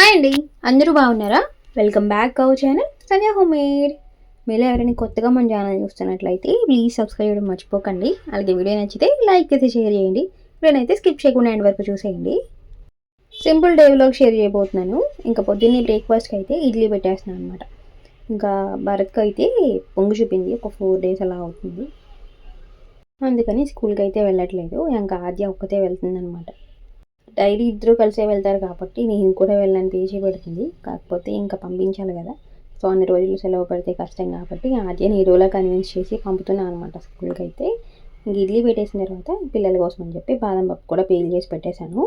Hi అండి. అందరూ బాగున్నారా? Welcome back our channel Sanjay homemade made మీరు ఎవరైనా కొత్తగా మన ఛానల్ చూస్తున్నట్లయితే ప్లీజ్ సబ్స్క్రైబ్ చేయడం మర్చిపోకండి. అలాగే వీడియో నచ్చితే లైక్ అయితే షేర్ చేయండి. వీడియోనైతే స్కిప్ చేయకుండా ఎండ్ వరకు చూసేయండి. సింపుల్ డైలాగ్ షేర్ చేయబోతున్నాను. ఇంకా పొద్దున్నే బ్రేక్ఫాస్ట్కి అయితే ఇడ్లీ పెట్టేస్తున్నాను అనమాట ఇంకా భరత్కి అయితే పొంగు చూపింది. ఒక ఫోర్ డేస్ అలా అవుతుంది. అందుకని స్కూల్కి అయితే వెళ్ళట్లేదు. ఇంకా ఆద్య ఒక్కతే వెళ్తుంది అనమాట డైలీ ఇద్దరు కలిసే వెళ్తారు కాబట్టి నేను కూడా వెళ్ళని పేజీ పెడుతుంది. కాకపోతే ఇంకా పంపించాలి కదా. సో అన్ని రోజులు సెలవు పెడితే కష్టం కాబట్టి ఆద్యని హీరోలా కన్విన్స్ చేసి పంపుతున్నాను అనమాట స్కూల్కి అయితే. ఇడ్లీ పెట్టేసిన తర్వాత పిల్లల కోసం అని చెప్పి బాదం పప్పు కూడా పేల్ చేసి పెట్టేశాను.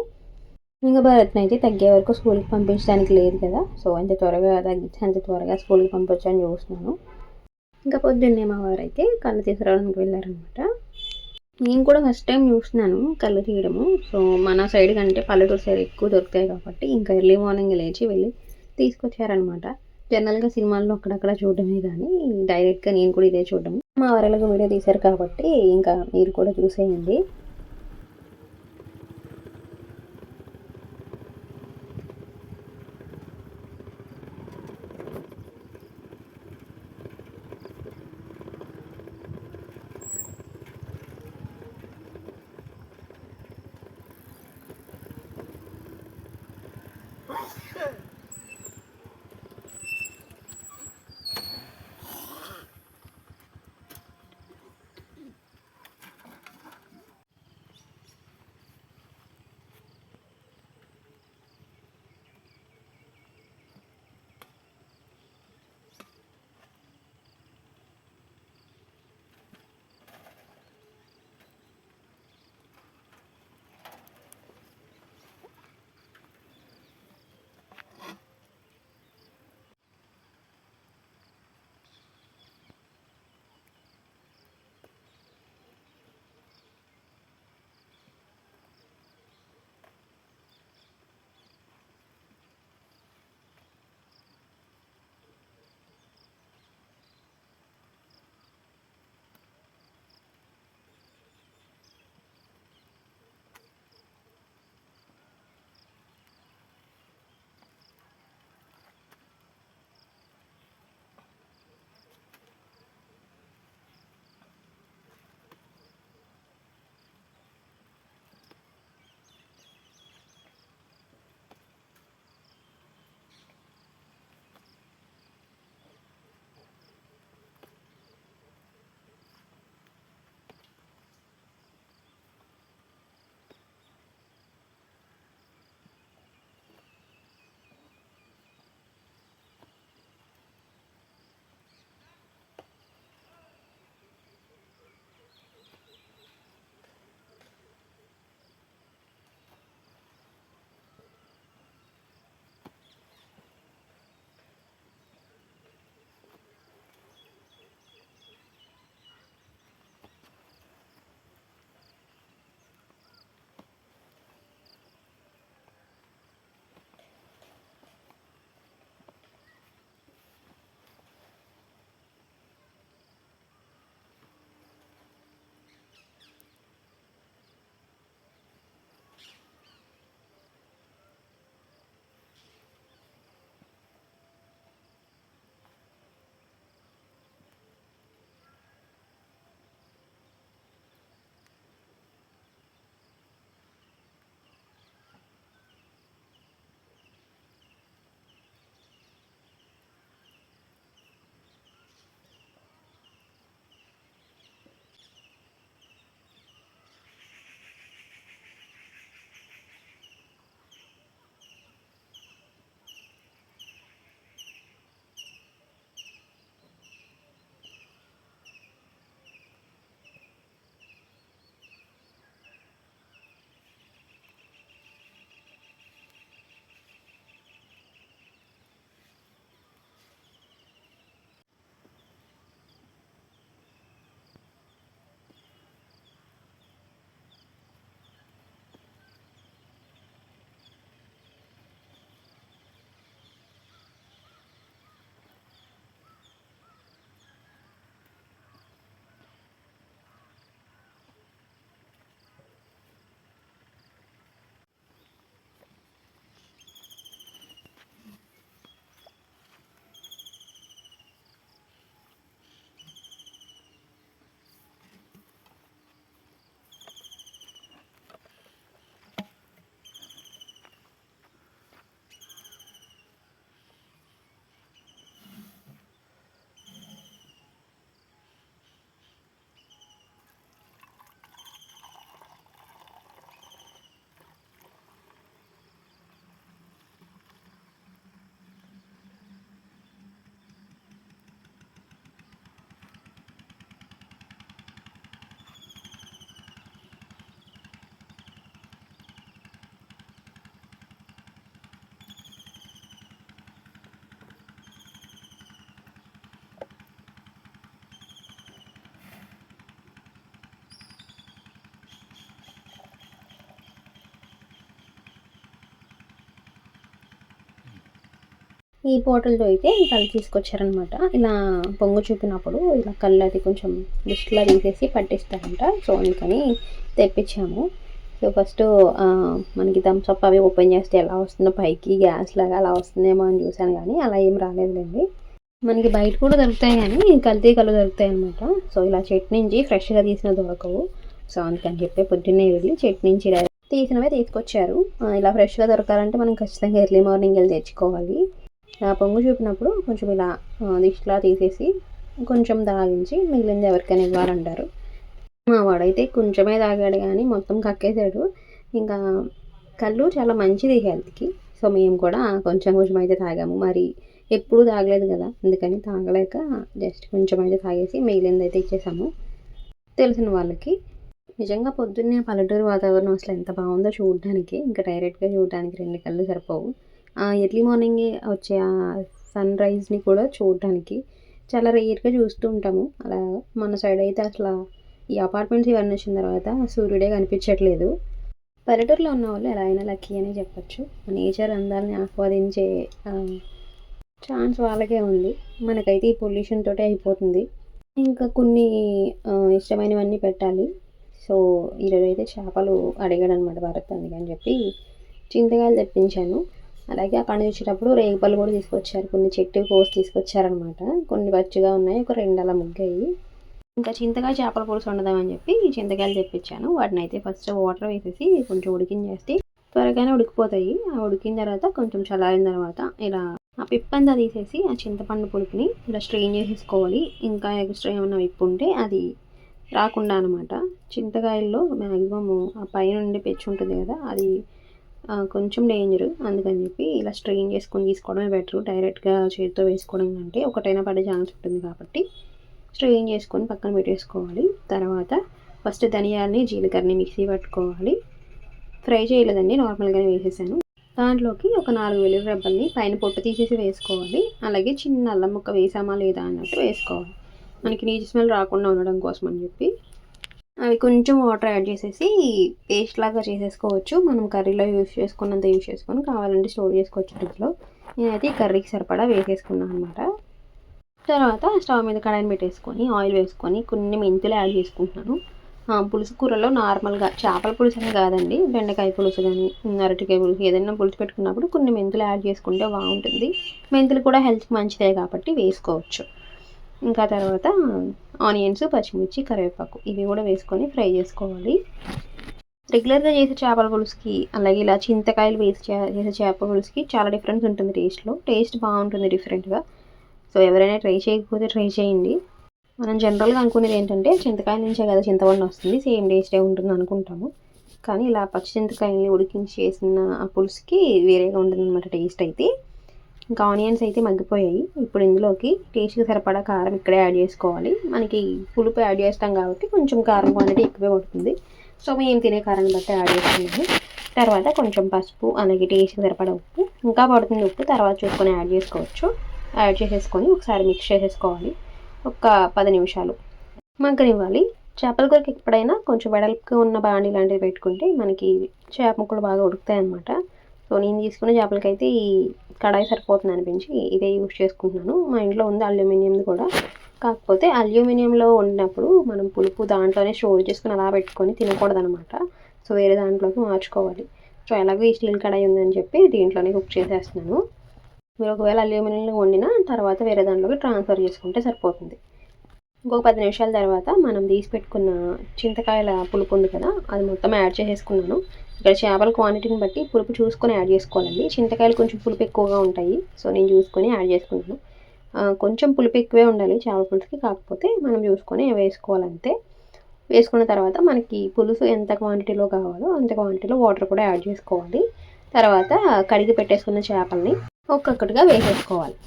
ఇంకా భరత్ని అయితే తగ్గే వరకు స్కూల్కి పంపించడానికి లేదు కదా. సో అంత త్వరగా తగ్గించి అంత త్వరగా స్కూల్కి పంపొచ్చని చూస్తున్నాను. ఇంకా పొద్దున్నే మా వారు అయితే కళ్ళు తీసుకురావడానికి వెళ్ళారనమాట నేను కూడా ఫస్ట్ టైం చూస్తున్నాను కళ్ళు తీయడము సో మన సైడ్ కంటే పల్లెటూరు సైడ్ ఎక్కువ దొరుకుతాయి కాబట్టి ఇంకా ఎర్లీ మార్నింగ్ లేచి వెళ్ళి తీసుకొచ్చారనమాట జనరల్గా సినిమాల్లో అక్కడక్కడ చూడడమే కానీ డైరెక్ట్గా నేను కూడా ఇదే చూడడం మా వరలకు వీడియో తీశారు కాబట్టి ఇంకా మీరు కూడా చూసేయండి. ఈ పోటలతో అయితే కళ్ళు తీసుకొచ్చారనమాట ఇలా పొంగు చూపినప్పుడు ఇలా కళ్ళు అది కొంచెం లిస్ట్లో తీసేసి పట్టిస్తారంట. సో అందుకని తెప్పించాము. సో ఫస్ట్ మనకి థమ్స్అప్ అవి ఓపెన్ చేస్తే ఎలా వస్తుందో పైకి గ్యాస్ లాగా అలా వస్తుందేమో అని చూశాను కానీ అలా ఏం రాలేదులేండి. మనకి బయట కూడా దొరుకుతాయి కానీ కల్తీ కళ్ళు దొరుకుతాయి అనమాట సో ఇలా చెట్టు నుంచి ఫ్రెష్గా తీసిన దొరకవు. సో అందుకని చెప్పి పొద్దున్నే వెళ్ళి చెట్టు నుంచి తీసినవే తీసుకొచ్చారు. ఇలా ఫ్రెష్గా దొరకాలంటే మనం ఖచ్చితంగా ఎర్లీ మార్నింగ్ వెళ్ళి తెచ్చుకోవాలి. ఆ పొంగు చూపినప్పుడు కొంచెం ఇలా దిష్టిలా తీసేసి కొంచెం తాగించి మిగిలింది ఎవరికైనా ఇవ్వాలంటారు. మా వాడైతే కొంచెమే తాగాడు కానీ మొత్తం కక్కేసాడు ఇంకా కళ్ళు చాలా మంచిది హెల్త్కి. సో మేము కూడా కొంచెం కొంచెం అయితే తాగాము. మరి ఎప్పుడూ తాగలేదు కదా అందుకని తాగలేక జస్ట్ కొంచెం అయితే తాగేసి మిగిలింది అయితే ఇచ్చేసాము. తెలిసిన వాళ్ళకి నిజంగా పొద్దున్నే పల్లెటూరు వాతావరణం అసలు ఎంత బాగుందో చూడడానికి ఇంకా డైరెక్ట్గా చూడడానికి రెండు కళ్ళు సరిపోవు. ఎర్లీ మార్నింగే వచ్చే ఆ సన్ రైజ్ని కూడా చూడటానికి చాలా రేర్గా చూస్తూ ఉంటాము. అలా మన సైడ్ అయితే అసలు ఈ అపార్ట్మెంట్స్ ఇవన్నీ వచ్చిన తర్వాత సూర్యుడే కనిపించట్లేదు. పల్లెటూరులో ఉన్న వాళ్ళు ఎలా అయినా లక్కీ అనే చెప్పచ్చు. నేచర్ అందాలని ఆస్వాదించే ఛాన్స్ వాళ్ళకే ఉంది. మనకైతే ఈ పొల్యూషన్ తోటే అయిపోతుంది. ఇంకా కొన్ని ఇష్టమైనవన్నీ పెట్టాలి. సో ఈరోజు అయితే చేపలు అడిగాడు అనమాట భరత్ అందుకని చెప్పి చింతకాయలు తెప్పించాను. అలాగే ఆ పండుగ వచ్చేటప్పుడు రేగుపళ్ళు కూడా తీసుకొచ్చారు. కొన్ని చెట్టు కోసి తీసుకొచ్చారనమాట. కొన్ని పచ్చిగా ఉన్నాయి ఒక రెండు అలా ముగ్గాయి. ఇంకా చింతకాయ చేపల పులుసు వండదామని చెప్పి చింతకాయలు తెప్పించాను. వాటిని అయితే ఫస్ట్ వాటర్ వేసేసి కొంచెం ఉడికించేస్తే త్వరగానే ఉడికిపోతాయి. ఆ ఉడికిన తర్వాత కొంచెం చల్లారిన తర్వాత ఇలా ఆ పిప్పంతా తీసేసి ఆ చింతపండు పులుపుని ఇలా స్ట్రెయిన్ చేసేసుకోవాలి. ఇంకా ఎక్స్ట్రా ఏమైనా విప్పు ఉంటే అది రాకుండా అనమాట. చింతకాయల్లో మ్యాక్సిమమ్ ఆ పైన ఉండే పెచ్చు ఉంటుంది కదా అది కొంచెం డేంజర్ అందుకని చెప్పి ఇలా స్ట్రెయిన్ చేసుకొని తీసుకోవడమే బెటర్ డైరెక్ట్గా చేతితో వేసుకోవడం కంటే ఒకటైనా పడే ఛాన్స్ ఉంటుంది కాబట్టి స్ట్రెయిన్ చేసుకొని పక్కన పెట్టేసుకోవాలి. తర్వాత ఫస్ట్ ధనియాలని జీలకర్రని మిక్సీ పట్టుకోవాలి. ఫ్రై చేయలేదండి నార్మల్గానే వేసేసాను. దాంట్లోకి ఒక నాలుగు వెల్లుల్లి రెబ్బల్ని పైన పొట్టు తీసేసి వేసుకోవాలి. అలాగే చిన్న అల్లం ముక్క వేసామా లేదా అన్నట్టు వేసుకోవాలి. మనకి నీచు స్మెల్ రాకుండా ఉండడం కోసం అని చెప్పి అవి కొంచెం వాటర్ యాడ్ చేసేసి పేస్ట్ లాగా చేసేసుకోవచ్చు. మనం కర్రీలో యూస్ చేసుకున్నంత యూస్ చేసుకొని కావాలంటే స్టోర్ చేసుకోవచ్చు ఫ్రిడ్జ్లో. నేనైతే కర్రీకి సరిపడా వేసేసుకున్నాను అనమాట తర్వాత స్టవ్ మీద కడాయిని పెట్టేసుకొని ఆయిల్ వేసుకొని కొన్ని మెంతులు యాడ్ చేసుకుంటున్నాను. పులుసు కూరలో నార్మల్గా చేపల పులుసు అని కాదండి బెండకాయ పులుసు కానీ అరటికాయ పులుసు ఏదైనా పులుసు పెట్టుకున్నప్పుడు కొన్ని మెంతులు యాడ్ చేసుకుంటే బాగుంటుంది. మెంతులు కూడా హెల్త్కి మంచిదే కాబట్టి వేసుకోవచ్చు. ఇంకా తర్వాత ఆనియన్స్ పచ్చిమిర్చి కరివేపాకు ఇవి కూడా వేసుకొని ఫ్రై చేసుకోవాలి. రెగ్యులర్గా చేసే చేపల పులుసుకి అలాగే ఇలా చింతకాయలు వేసి చేసే చేపల పులుసుకి చాలా డిఫరెన్స్ ఉంటుంది టేస్ట్లో టేస్ట్ బాగుంటుంది డిఫరెంట్గా సో ఎవరైనా ట్రై చేయకపోతే ట్రై చేయండి. మనం జనరల్గా అనుకునేది ఏంటంటే చింతకాయ నుంచే కదా చింతపండు వస్తుంది. సేమ్ టేస్టే ఉంటుంది అనుకుంటాము. కానీ ఇలా పచ్చి చింతకాయని ఉడికించి చేసిన ఆ పులుసుకి వేరేగా ఉంటుంది అనమాట టేస్ట్ అయితే. ఇంకా ఆనియన్స్ అయితే మగ్గిపోయాయి. ఇప్పుడు ఇందులోకి టేస్ట్కి సరిపడా కారం ఇక్కడే యాడ్ చేసుకోవాలి. మనకి పులుపు యాడ్ చేస్తాం కాబట్టి కొంచెం కారం క్వాంటిటీ ఎక్కువే పడుతుంది. సో మేము తినే కారాన్ని బట్టి యాడ్ చేసుకున్నాము. తర్వాత కొంచెం పసుపు అలాగే టేస్ట్కి సరిపడా ఉప్పు. ఇంకా పడుతుంది ఉప్పు తర్వాత చూసుకొని యాడ్ చేసుకోవచ్చు. యాడ్ చేసేసుకొని ఒకసారి మిక్స్ చేసేసుకోవాలి. ఒక పది నిమిషాలు. మగ్గనివ్వాలి. చేపల కూరకి ఎప్పుడైనా కొంచెం వెడల్పుగా ఉన్న బాండి లాంటివి పెట్టుకుంటే మనకి చేప ముక్కలు బాగా ఉడుకుతాయి అన్నమాట సో నేను తీసుకున్న చేపలకైతే ఈ కడాయి సరిపోతుంది అనిపించి ఇదే యూజ్ చేసుకుంటున్నాను. మా ఇంట్లో ఉంది అల్యూమినియంది కూడా. కాకపోతే అల్యూమినియంలో వండినప్పుడు మనం పులుపు దాంట్లోనే స్టోర్ చేసుకుని అలా పెట్టుకొని తినకూడదు అనమాట సో వేరే దాంట్లోకి మార్చుకోవాలి. సో ఎలాగో ఈ స్టీల్ కడాయి ఉందని చెప్పి దీంట్లోనే కుక్ చేసేస్తున్నాను. మీరు ఒకవేళ అల్యూమినియంలో వండిన తర్వాత వేరే దాంట్లోకి ట్రాన్స్ఫర్ చేసుకుంటే సరిపోతుంది. ఇంకొక పది నిమిషాల తర్వాత మనం తీసి పెట్టుకున్న చింతకాయల పులుపు ఉంది కదా అది మొత్తం యాడ్ చేసేసుకున్నాను. ఇక్కడ చేపల క్వాంటిటీని బట్టి పులుపు చూసుకొని యాడ్ చేసుకోవాలండి. చింతకాయలు కొంచెం పులుపు ఎక్కువగా ఉంటాయి. సో నేను చూసుకొని యాడ్ చేసుకున్నాను కొంచెం పులుపు ఎక్కువే ఉండాలి చేపల పులుసుకి. కాకపోతే మనం చూసుకొని వేసుకోవాలంతే. వేసుకున్న తర్వాత మనకి పులుసు ఎంత క్వాంటిటీలో కావాలో అంత క్వాంటిటీలో వాటర్ కూడా యాడ్ చేసుకోవాలి. తర్వాత కడిగి పెట్టేసుకున్న చేపల్ని ఒక్కొక్కటిగా వేసేసుకోవాలి.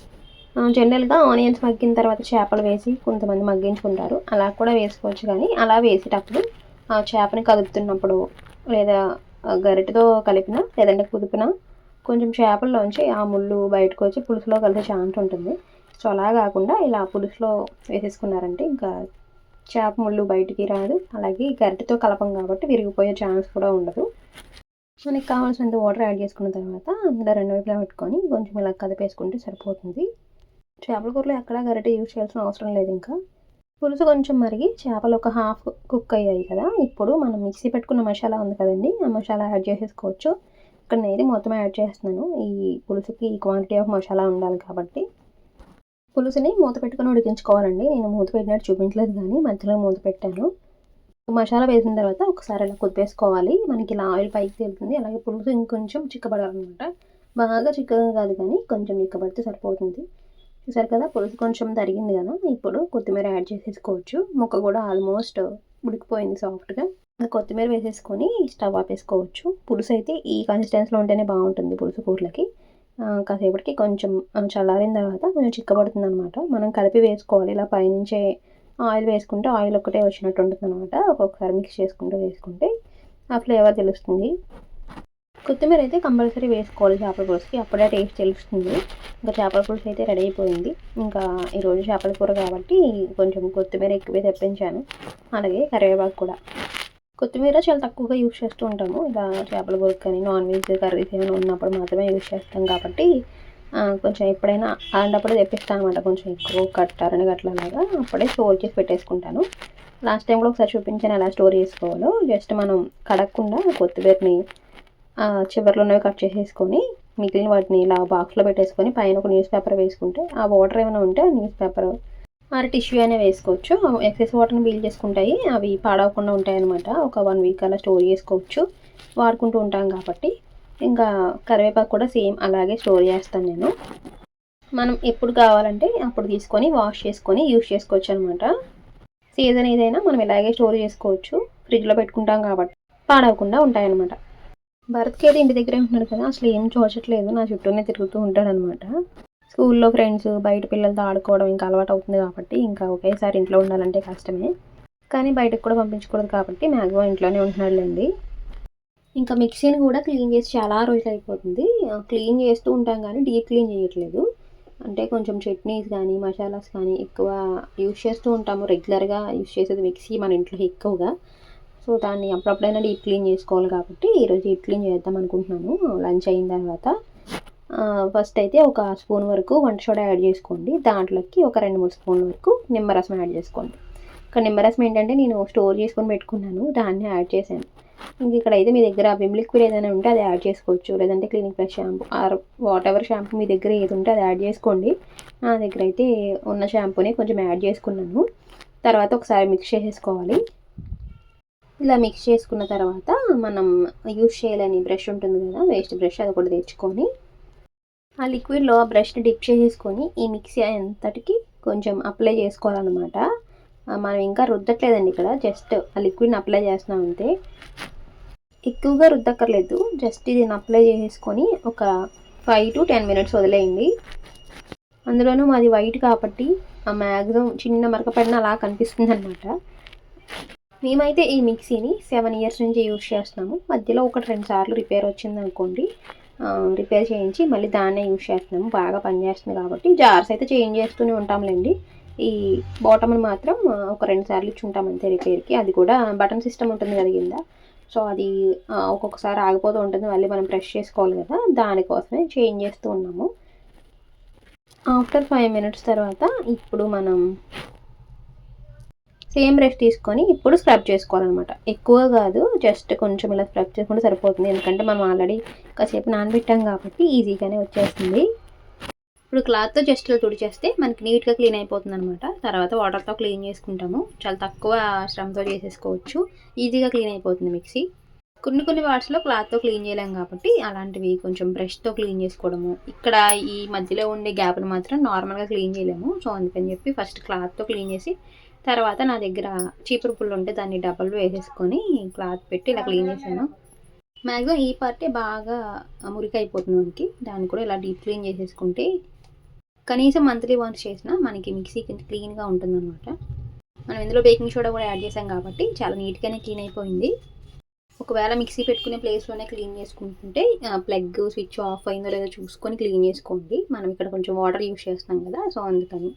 జనరల్గా ఆనియన్స్ మగ్గిన తర్వాత చేపలు వేసి కొంతమంది మగ్గించుకుంటారు. అలా కూడా వేసుకోవచ్చు కానీ అలా వేసేటప్పుడు ఆ చేపని కదుపుతున్నప్పుడు లేదా గరిటతో కలిపిన లేదంటే కుదిపిన కొంచెం చేపల్లోంచి ఆ ముళ్ళు బయటకు వచ్చి పులుసులో కలిసే ఛాన్స్ ఉంటుంది. సో అలా కాకుండా ఇలా పులుసులో వేసేసుకున్నారంటే ఇంకా చేప ముళ్ళు బయటికి రాదు. అలాగే గరిటతో కలపం కాబట్టి విరిగిపోయే ఛాన్స్ కూడా ఉండదు. మనకి కావాల్సినంత వాటర్ యాడ్ చేసుకున్న తర్వాత ఇలా రెండు వైపులా పెట్టుకొని కొంచెం ఇలా కదిపేసుకుంటే సరిపోతుంది. చేపల కూరలో ఎక్కడా గరిటె యూజ్ చేయాల్సిన అవసరం లేదు ఇంకా. పులుసు కొంచెం మరిగి చేపలు ఒక హాఫ్ కుక్ అయ్యాయి కదా. ఇప్పుడు మనం మిక్సీ పెట్టుకున్న మసాలా ఉంది కదండి ఆ మసాలా యాడ్ చేసేసుకోవచ్చు. ఇక్కడ నేను మొత్తం యాడ్ చేస్తున్నాను. ఈ పులుసుకి ఈ క్వాంటిటీ ఆఫ్ మసాలా ఉండాలి కాబట్టి. పులుసుని మూత పెట్టుకొని ఉడికించుకోవాలండి. నేను మూత పెట్టినట్టు చూపించలేదు కానీ మధ్యలో మూత పెట్టాను. మసాలా వేసిన తర్వాత ఒకసారి ఇలా కుదిపేసుకోవాలి. మనకి ఇలా ఆయిల్ పైకి తేలుతుంది. అలాగే పులుసు ఇంకొంచెం చిక్కబడాలన్నమాట. బాగా చిక్కగా కాదు కానీ కొంచెం చిక్కబడితే సరిపోతుంది. చూసారు కదా? పులుసు కొంచెం తరిగింది కదా? ఇప్పుడు కొత్తిమీర యాడ్ చేసేసుకోవచ్చు. ముక్క కూడా ఆల్మోస్ట్ ఉడికిపోయింది సాఫ్ట్గా. కొత్తిమీర వేసేసుకొని స్టవ్ ఆపేసుకోవచ్చు. పులుసు అయితే ఈ కన్సిస్టెన్సీలో ఉంటేనే బాగుంటుంది పులుసు కూరలకి. కాసేపటికి కొంచెం చల్లారిన తర్వాత కొంచెం చిక్కబడుతుంది అనమాట మనం కలిపి వేసుకోవాలి. ఇలా పైనుంచే ఆయిల్ వేసుకుంటే ఆయిల్ ఒకటే వచ్చినట్టు ఉంటుంది అనమాట ఒక్కొక్కసారి మిక్స్ చేసుకుంటూ వేసుకుంటే ఆ ఫ్లేవర్ తెలుస్తుంది. కొత్తిమీర అయితే కంపల్సరీ వేసుకోవాలి చేపల పులుసుకి. అప్పుడే టేస్ట్ తెలుస్తుంది. ఇంకా చేపల పులుసు అయితే రెడీ అయిపోయింది. ఇంకా ఈరోజు చేపల కూర కాబట్టి కొంచెం కొత్తిమీర ఎక్కువే తెప్పించాను. అలాగే కరివేపాకు కూడా. కొత్తిమీర చాలా తక్కువగా యూజ్ చేస్తూ ఉంటాము. ఇలా చేపల కూర కానీ నాన్ వెజ్ కర్రీస్ ఏమైనా ఉన్నప్పుడు మాత్రమే యూజ్ చేస్తాం కాబట్టి కొంచెం ఎప్పుడైనా అలాంటప్పుడే తెప్పిస్తాను అనమాట కొంచెం ఎక్కువ కట్టారని అట్లాగా అప్పుడే స్టోర్ చేసి పెట్టేసుకుంటాను. లాస్ట్ టైం కూడా ఒకసారి చూపించాను ఎలా స్టోర్ చేసుకోవాలో. జస్ట్ మనం కడగకుండా కొత్తిమీరని చివరిలో ఉన్నవి కట్ చేసేసుకొని మిగిలిన వాటిని ఇలా బాక్స్లో పెట్టేసుకొని పైన ఒక న్యూస్ పేపర్ వేసుకుంటే ఆ వాటర్ ఏమైనా ఉంటే ఆ న్యూస్ పేపర్ మరి టిష్యూ అయినా వేసుకోవచ్చు. ఎక్సెస్ వాటర్ని బీల్ చేసుకుంటాయి. అవి పాడవకుండా ఉంటాయి అనమాట ఒక వన్ వీక్ అలా స్టోర్ చేసుకోవచ్చు. వాడుకుంటూ ఉంటాం కాబట్టి. ఇంకా కరివేపాకు కూడా సేమ్ అలాగే స్టోర్ చేస్తాను నేను. మనం ఎప్పుడు కావాలంటే అప్పుడు తీసుకొని వాష్ చేసుకొని యూస్ చేసుకోవచ్చు అనమాట సీజన్ ఏదైనా మనం ఇలాగే స్టోర్ చేసుకోవచ్చు. ఫ్రిడ్జ్లో పెట్టుకుంటాం కాబట్టి. పాడవకుండా ఉంటాయన్నమాట. భరత్కి అయితే ఇంటి దగ్గరే ఉంటున్నాడు కదా అసలు ఏం చూచట్లేదు నా చుట్టూనే తిరుగుతూ ఉంటాడనమాట. స్కూల్లో ఫ్రెండ్స్ బయట పిల్లలతో ఆడుకోవడం ఇంకా అలవాటు అవుతుంది కాబట్టి ఇంకా ఒకేసారి ఇంట్లో ఉండాలంటే కష్టమే. కానీ బయటకు కూడా పంపించకూడదు కాబట్టి మ్యాక్సిమం ఇంట్లోనే ఉంటున్నాడులేండి. ఇంకా మిక్సీని కూడా క్లీన్ చేసి చాలా రోజులు అయిపోతుంది. క్లీన్ చేస్తూ ఉంటాం కానీ డీప్ క్లీన్ చేయట్లేదు. అంటే కొంచెం చట్నీస్ కానీ మసాలాస్ కానీ ఎక్కువ యూస్ చేస్తూ ఉంటాము. రెగ్యులర్గా యూస్ చేసేది మిక్సీ మన ఇంట్లో ఎక్కువగా. సో దాన్ని అప్పుడప్పుడైనా డీప్ క్లీన్ చేసుకోవాలి కాబట్టి ఈరోజు డీప్ క్లీన్ చేద్దాం అనుకుంటున్నాను. లంచ్ అయిన తర్వాత. ఫస్ట్ అయితే ఒక స్పూన్ వరకు వంట సోడా యాడ్ చేసుకోండి. దాంట్లోకి ఒక రెండు మూడు స్పూన్ల వరకు నిమ్మరసం యాడ్ చేసుకోండి. ఇక్కడ నిమ్మరసం ఏంటంటే నేను స్టోర్ చేసుకొని పెట్టుకున్నాను. దాన్ని యాడ్ చేశాను. ఇంక ఇక్కడ అయితే మీ దగ్గర విమ్ లిక్విడ్ ఏదైనా ఉంటే అది యాడ్ చేసుకోవచ్చు. లేదంటే Clinic Plus shampoo or whatever shampoo మీ దగ్గర ఏది ఉంటే అది యాడ్ చేసుకోండి. నా దగ్గర అయితే ఉన్న షాంపూనే కొంచెం యాడ్ చేసుకున్నాను. తర్వాత ఒకసారి మిక్స్ చేసేసుకోవాలి. ఇలా మిక్స్ చేసుకున్న తర్వాత మనం యూస్ చేయలేని బ్రష్ ఉంటుంది కదా వేస్ట్ బ్రష్ అది కూడా తెచ్చుకొని ఆ లిక్విడ్లో ఆ బ్రష్ని డిప్ చేసేసుకొని ఈ మిక్సీ అంతటికి కొంచెం అప్లై చేసుకోవాలన్నమాట. మనం ఇంకా రుద్దట్లేదండి ఇక్కడ జస్ట్ ఆ లిక్విడ్ని అప్లై చేస్తున్నాం అంతే. ఎక్కువగా రుద్దక్కర్లేదు జస్ట్ ఇది అప్లై చేసేసుకొని ఒక ఫైవ్ టు టెన్ మినిట్స్ వదిలేయండి. అందులోనూ మాది వైట్ కాబట్టి ఆ మ్యాక్సిమం చిన్న మరక పడిన అలా కనిపిస్తుంది అనమాట మేమైతే ఈ మిక్సీని సెవెన్ ఇయర్స్ నుంచి యూజ్ చేస్తున్నాము. మధ్యలో ఒకటి రెండు సార్లు రిపేర్ వచ్చింది అనుకోండి. రిపేర్ చేయించి మళ్ళీ దాన్నే యూజ్ చేస్తున్నాము. బాగా పనిచేస్తుంది కాబట్టి జార్స్ అయితే చేంజ్ చేస్తూనే ఉంటాంలేండి. ఈ బాటమ్ని మాత్రం ఒక రెండు సార్లు ఇచ్చి ఉంటామంతే అంతే రిపేర్కి. అది కూడా బటన్ సిస్టమ్ ఉంటుంది కదా కింద. సో అది ఒక్కొక్కసారి ఆగిపోతూ ఉంటుంది. మళ్ళీ మనం ప్రెస్ చేసుకోవాలి కదా. దానికోసమే చేంజ్ చేస్తూ ఉన్నాము. ఆఫ్టర్ ఫైవ్ మినిట్స్ తర్వాత ఇప్పుడు మనం సేమ్ బ్రష్ తీసుకొని ఇప్పుడు స్క్రబ్ చేసుకోవాలన్నమాట. ఎక్కువ కాదు జస్ట్ కొంచెం ఇలా స్క్రబ్ చేసుకుంటే సరిపోతుంది. ఎందుకంటే మనం ఆల్రెడీ కాసేపు నానబెట్టాం కాబట్టి ఈజీగానే వచ్చేస్తుంది. ఇప్పుడు క్లాత్తో జస్ట్ ఇలా తుడిచేస్తే మనకి నీట్గా క్లీన్ అయిపోతుంది అనమాట తర్వాత వాటర్తో క్లీన్ చేసుకుంటాము. చాలా తక్కువ శ్రమతో చేసేసుకోవచ్చు. ఈజీగా క్లీన్ అయిపోతుంది మిక్సీ. కొన్ని కొన్ని వాట్స్లో క్లాత్తో క్లీన్ చేయలేం కాబట్టి అలాంటివి కొంచెం బ్రష్తో క్లీన్ చేసుకోవడము. ఇక్కడ ఈ మధ్యలో ఉండే గ్యాప్ను మాత్రం నార్మల్గా క్లీన్ చేయలేము. సో అందుకని చెప్పి ఫస్ట్ క్లాత్తో క్లీన్ చేసి తర్వాత నా దగ్గర చీపురు పుల్లు ఉంటే దాన్ని డబల్ వేసేసుకొని క్లాత్ పెట్టి ఇలా క్లీన్ చేశాను. మ్యాక్సిమం ఈ పార్టే బాగా మురికి అయిపోతుంది మనకి. దాన్ని కూడా ఇలా డీప్ క్లీన్ చేసేసుకుంటే కనీసం మంత్లీ వన్స్ చేసినా మనకి మిక్సీ కింద క్లీన్గా ఉంటుందన్నమాట. మనం ఇందులో బేకింగ్ సోడా కూడా యాడ్ చేసాం కాబట్టి చాలా నీట్గానే క్లీన్ అయిపోయింది. ఒకవేళ మిక్సీ పెట్టుకునే ప్లేస్లోనే క్లీన్ చేసుకుంటుంటే ప్లగ్ స్విచ్ ఆఫ్ అయిందో లేదో చూసుకొని క్లీన్ చేసుకోండి. మనం ఇక్కడ కొంచెం వాటర్ యూస్ చేస్తాం కదా సో అందుకని.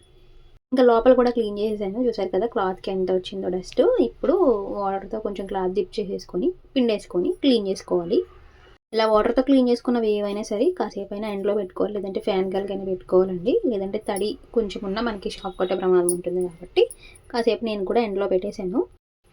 ఇంకా లోపల కూడా క్లీన్ చేసేసాను. చూసారు కదా క్లాత్కి ఎంత వచ్చిందో డస్ట్. ఇప్పుడు వాటర్తో కొంచెం క్లాత్ డిప్ చేసేసుకొని పిండేసుకొని క్లీన్ చేసుకోవాలి. ఇలా వాటర్తో క్లీన్ చేసుకున్నవి ఏవైనా సరే కాసేపు అయినా ఎండలో పెట్టుకోవాలి. లేదంటే ఫ్యాన్ గాలికైనా పెట్టుకోవాలండి. లేదంటే తడి కొంచెం ఉన్న మనకి షాక్ కొట్టే ప్రమాదం ఉంటుంది కాబట్టి కాసేపు నేను కూడా ఎండలో పెట్టేశాను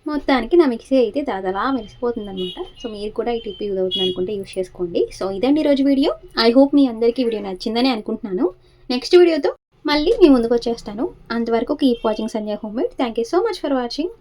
మొత్తానికి నా మిక్సీ అయితే దాదాలా మెరిసిపోతుంది అనమాట సో మీరు కూడా ఈ టిప్ యూజ్ అవుతుంది అనుకుంటే యూస్ చేసుకోండి. సో ఇదండి ఈరోజు వీడియో. ఐ హోప్ మీ అందరికీ వీడియో నచ్చిందని అనుకుంటున్నాను. నెక్స్ట్ వీడియోతో మళ్ళీ మీ ముందుకు వచ్చేస్తాను. అంతవరకు keep watching Sanjay home made thank you so much for watching